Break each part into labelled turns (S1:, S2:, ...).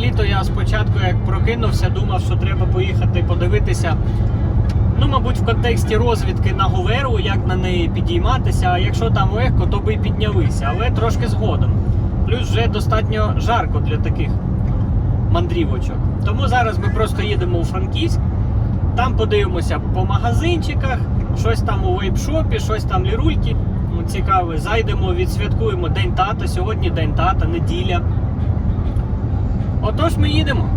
S1: взагалі-то я спочатку, як прокинувся, думав, що треба поїхати подивитися. Ну, мабуть, в контексті розвідки на Говеру, як на неї підійматися, а якщо там легко, то би і піднялися, але трошки згодом. Плюс вже достатньо жарко для таких мандрівочок. Тому зараз ми просто їдемо у Франківськ, там подивимося по магазинчиках, щось там у вейпшопі, щось там лірульки. Цікаве, зайдемо, відсвяткуємо День тата. Сьогодні День тата, неділя. Отож, ми їдемо.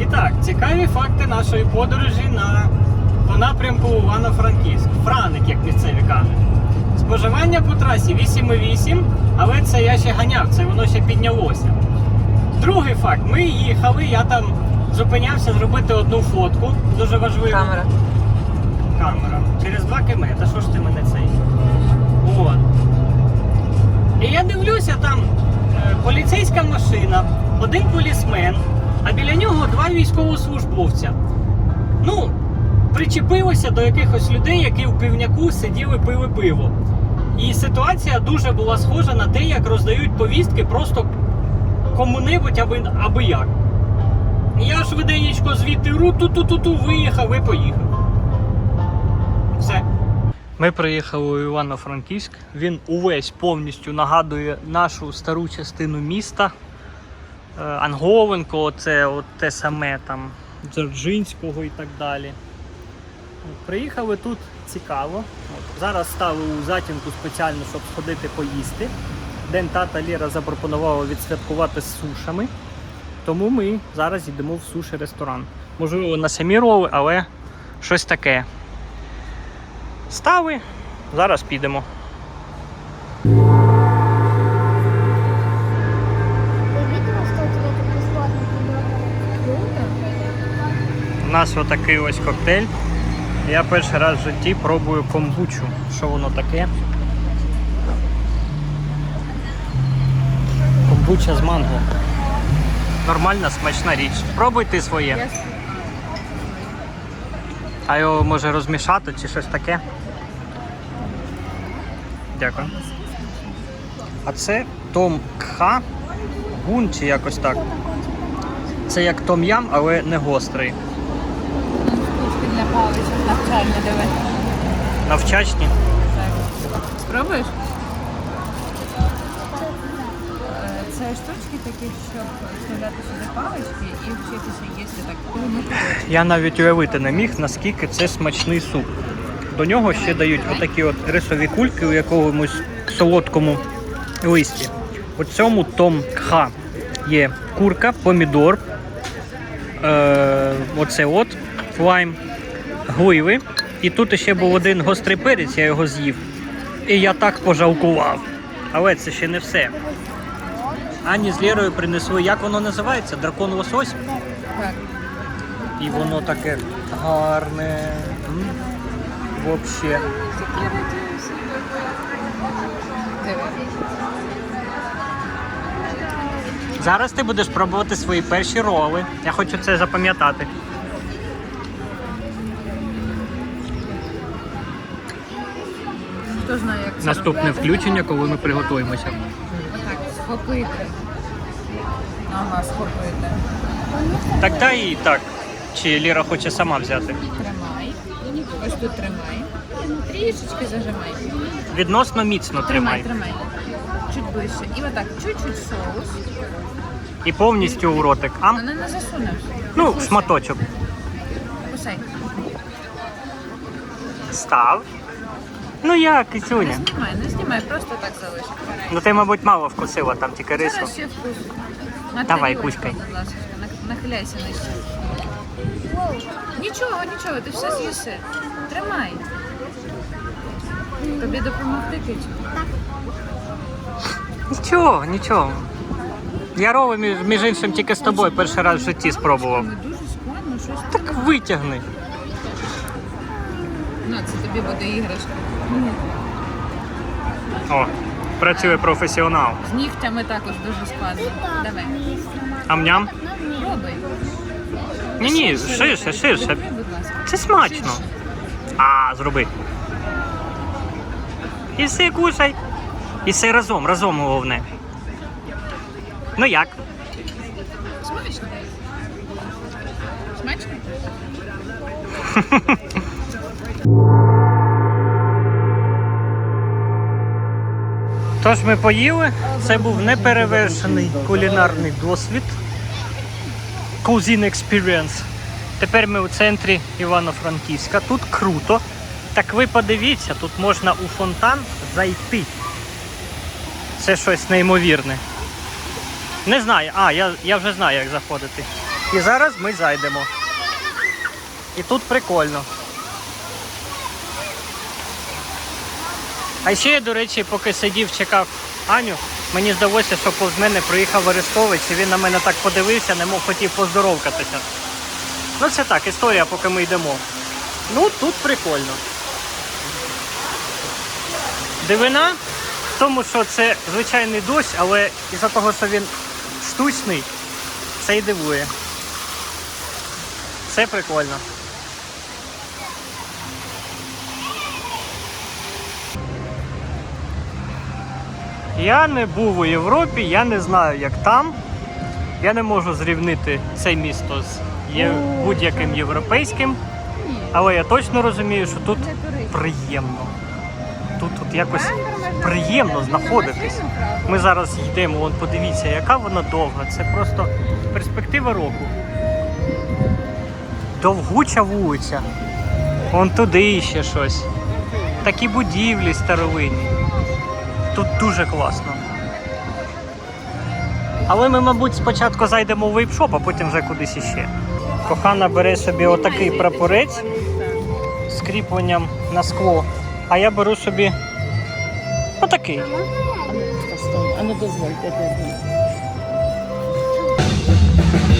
S1: І так, цікаві факти нашої подорожі на, по напрямку Івано-Франківськ. Франик, як місцеві кажуть. Споживання по трасі 8,8, але це я ще ганяв, це воно ще піднялося. Другий факт: ми їхали, я там зупинявся зробити одну фотку, дуже важливу.
S2: Камера.
S1: Камера. Через 2 км. Та що ж ти мене цей? От. І я дивлюся, там поліцейська машина, один полісмен, а біля нього два військовослужбовця. Ну, причепилося до якихось людей, які в пивняку сиділи, пили пиво. І ситуація дуже була схожа на те, як роздають повістки просто кому-небудь аби, аби як. Я швиденечко звідти ру-ту-ту-ту-ту виїхав і поїхав. Все. Ми приїхали у Івано-Франківськ. Він увесь повністю нагадує нашу стару частину міста. Е, Анговенко, це от те саме там Дзержинського і так далі. Приїхали тут цікаво. От, зараз стали у затінку спеціально, щоб сходити поїсти. День тата Ліра запропонувала відсвяткувати з сушами. Тому ми зараз йдемо в суші ресторан. Можливо, на самі роли, але щось таке. Стави, зараз підемо.
S3: У
S1: нас отакий ось коктейль. Я перший раз в житті пробую комбучу. Що воно таке? Комбуча з манго. Нормальна, смачна річ. Пробуй ти своє. А його може розмішати чи щось таке? Дякую. А це Том Кха Гун чи якось так. Це як том-ям, але не гострий.
S2: Для паличок навчальні диви.
S1: Навчачні.
S2: Спробуєш? Е, Це штучки такі, щоб вставляти сюди палички і вчитися їсти так.
S1: Я навіть уявити не міг, наскільки це смачний суп. До нього ще дають отакі от рисові кульки у якомусь солодкому листі. У цьому том кха є курка, помідор, е, оце от лайм, гливи. І тут ще був один гострий перець, я його з'їв. І я так пожалкував. Але це ще не все. Ані з Лєрою принесли, як воно називається? Дракон лосось?
S2: Так.
S1: І воно таке гарне. Вообще. Зараз ти будеш пробувати свої перші роли. Я хочу це запам'ятати.
S2: Хто знає, як це
S1: Наступне
S2: робити?
S1: включення, коли ми приготуємося.
S2: Отак, схопити. Ага, схопити.
S1: Так дай їй так. Чи Ліра хоче сама взяти?
S2: Ось тут тримай. Трішечки зажимай.
S1: Відносно міцно
S2: Тримай,
S1: тримай.
S2: тримай. Чуть ближче. І отак, чуть-чуть соус.
S1: І повністю у ротик. А?
S2: Але не засунеш.
S1: Ну,
S2: Кусай.
S1: шматочок.
S2: Кусай.
S1: Став. Ну як,
S2: Не
S1: Кисюня?
S2: знімай, не знімай, просто так залиш.
S1: Ну ти, мабуть, мало вкусила там тільки рису.
S2: Зараз ще вкус. На
S1: Давай,
S2: тарілочку,
S1: кузькай.
S2: Будь ласка, Нах- нахиляйся нижче. Нічого, нічого, ти все з'їси. Тримай. Тобі допомогти кичу.
S1: Нічого, нічого. Я роли, між, між іншим, тільки з тобою перший раз в житті спробував.
S2: Дуже складно, щось.
S1: Так витягни.
S2: Ну, це тобі буде іграшка.
S1: О, працює професіонал.
S2: З нігтями також дуже складно. Давай.
S1: Амням?
S2: Пробуй.
S1: Ні, ні, ширше, ширше.
S2: Відкрий, будь ласка.
S1: Це смачно. А, зроби. І все кушай. І все разом, разом головне. Ну як?
S2: Смачно?
S1: Тож ми поїли. Це був неперевершений кулінарний досвід. Cuisine Experience. Тепер ми у центрі Івано-Франківська. Тут круто. Так ви подивіться, тут можна у фонтан зайти. Це щось неймовірне. Не знаю, а, я, я вже знаю, як заходити. І зараз ми зайдемо. І тут прикольно. А ще я, до речі, поки сидів, чекав Аню, мені здалося, що повз мене приїхав Арестович, і він на мене так подивився, не мог хотів поздоровкатися. Ну це так, історія, поки ми йдемо. Ну, тут прикольно. Дивина в тому, що це звичайний дощ, але із-за того, що він штучний, це і дивує. Це прикольно. Я не був у Європі, я не знаю, як там. Я не можу зрівнити це місто з є- будь-яким європейським, але я точно розумію, що тут приємно. Тут, тут якось приємно знаходитись. Ми зараз йдемо, вон подивіться, яка вона довга. Це просто перспектива року. Довгуча вулиця. Вон туди ще щось. Такі будівлі старовинні. Тут дуже класно. Але ми, мабуть, спочатку зайдемо в вейпшоп, а потім вже кудись іще. Кохана бере собі отакий прапорець з кріпленням на скло, а я беру собі отакий.
S2: А ну дозвольте,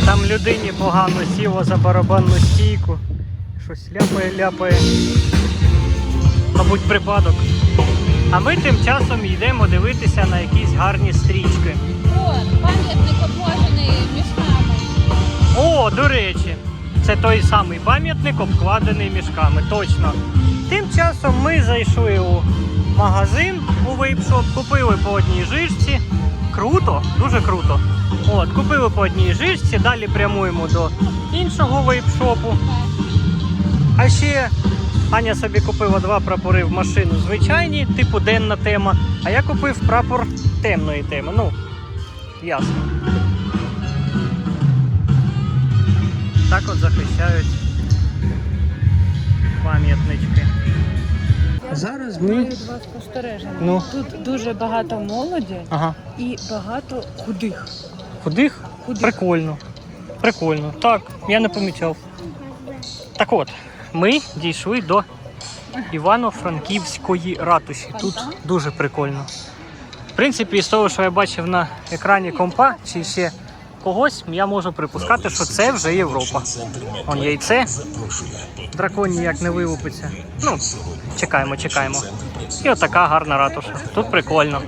S1: Там людині погано сіло за барабанну стійку. Щось ляпає, ляпає. Мабуть, припадок. А ми тим часом йдемо дивитися на якісь гарні стрічки.
S2: От, пам'ятник обложений мішками.
S1: О, до речі, це той самий пам'ятник, обкладений мішками. Точно. Тим часом ми зайшли у магазин у вейпшоп, купили по одній жишці. Круто, дуже круто. От, купили по одній жишці, далі прямуємо до іншого вейпшопу. А ще Аня собі купила два прапори в машину звичайні, типу денна тема. А я купив прапор темної теми. Ну, ясно. Так от захищають пам'ятнички. Зараз ми.
S2: Спостереження.
S1: Ну.
S2: Тут дуже багато молоді
S1: Ага.
S2: і багато худих.
S1: Худих?
S2: Худих.
S1: Прикольно. Прикольно. Так, я не помічав. Так от, ми дійшли до Івано-Франківської ратуші. Тут дуже прикольно. В принципі, з того, що я бачив на екрані компа чи ще когось, я можу припускати, що це вже Європа. Он яйце. драконі ніяк не вилупиться. Ну, чекаємо, чекаємо. І отака гарна ратуша. Тут прикольно.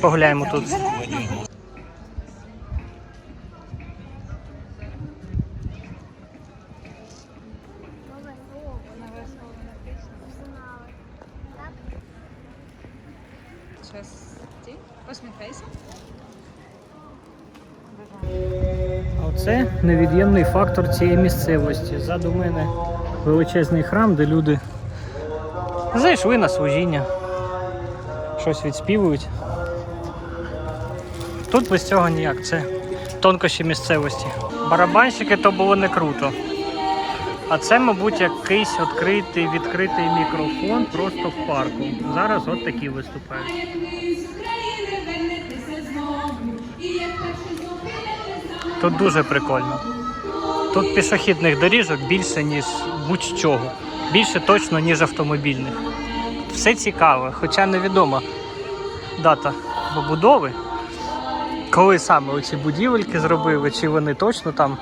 S1: Погуляємо тут. А Оце невід'ємний фактор цієї місцевості. Ззаду мене величезний храм, де люди зайшли на служіння, щось відспівують. Тут без цього ніяк, це тонкощі місцевості. Барабанщики то було не круто. А це, мабуть, якийсь відкритий, відкритий мікрофон просто в парку. Зараз от такі виступають. Тут дуже прикольно. Тут пішохідних доріжок більше, ніж будь-чого. Більше точно, ніж автомобільних. Все цікаве, хоча невідома дата побудови. Коли саме оці будівельки зробили, чи вони точно там,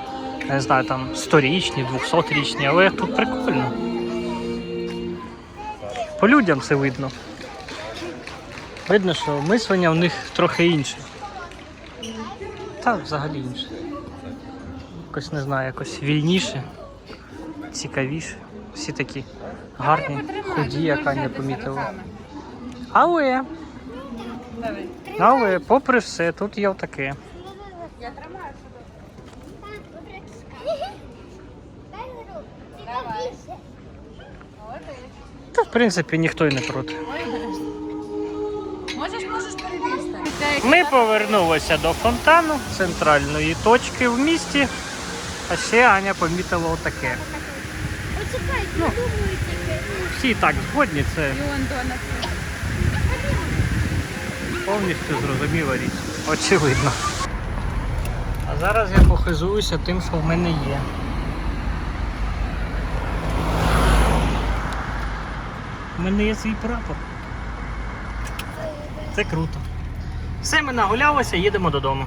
S1: не знаю, там 100-річні, 200-річні, але тут прикольно. По людям це видно. Видно, що мислення в них трохи інше. Та взагалі інше. Якось не знаю, якось вільніше, цікавіше. Всі такі гарні, худі, яка не помітила. Але Але попри все, тут є отаке.
S2: Я тримаю.
S1: Та в принципі ніхто й не проти.
S2: Можеш, можеш перевісти.
S1: Ми повернулися до фонтану, центральної точки в місті. А ще Аня помітила отаке.
S3: Почекай,
S1: Ну.
S3: думаю тільки.
S1: Всі і так згодні, це повністю зрозуміла річ. Очевидно. А зараз я похизуюся тим, що в мене є. У мене є свій прапор. Це круто. Все, ми нагулялися, їдемо додому.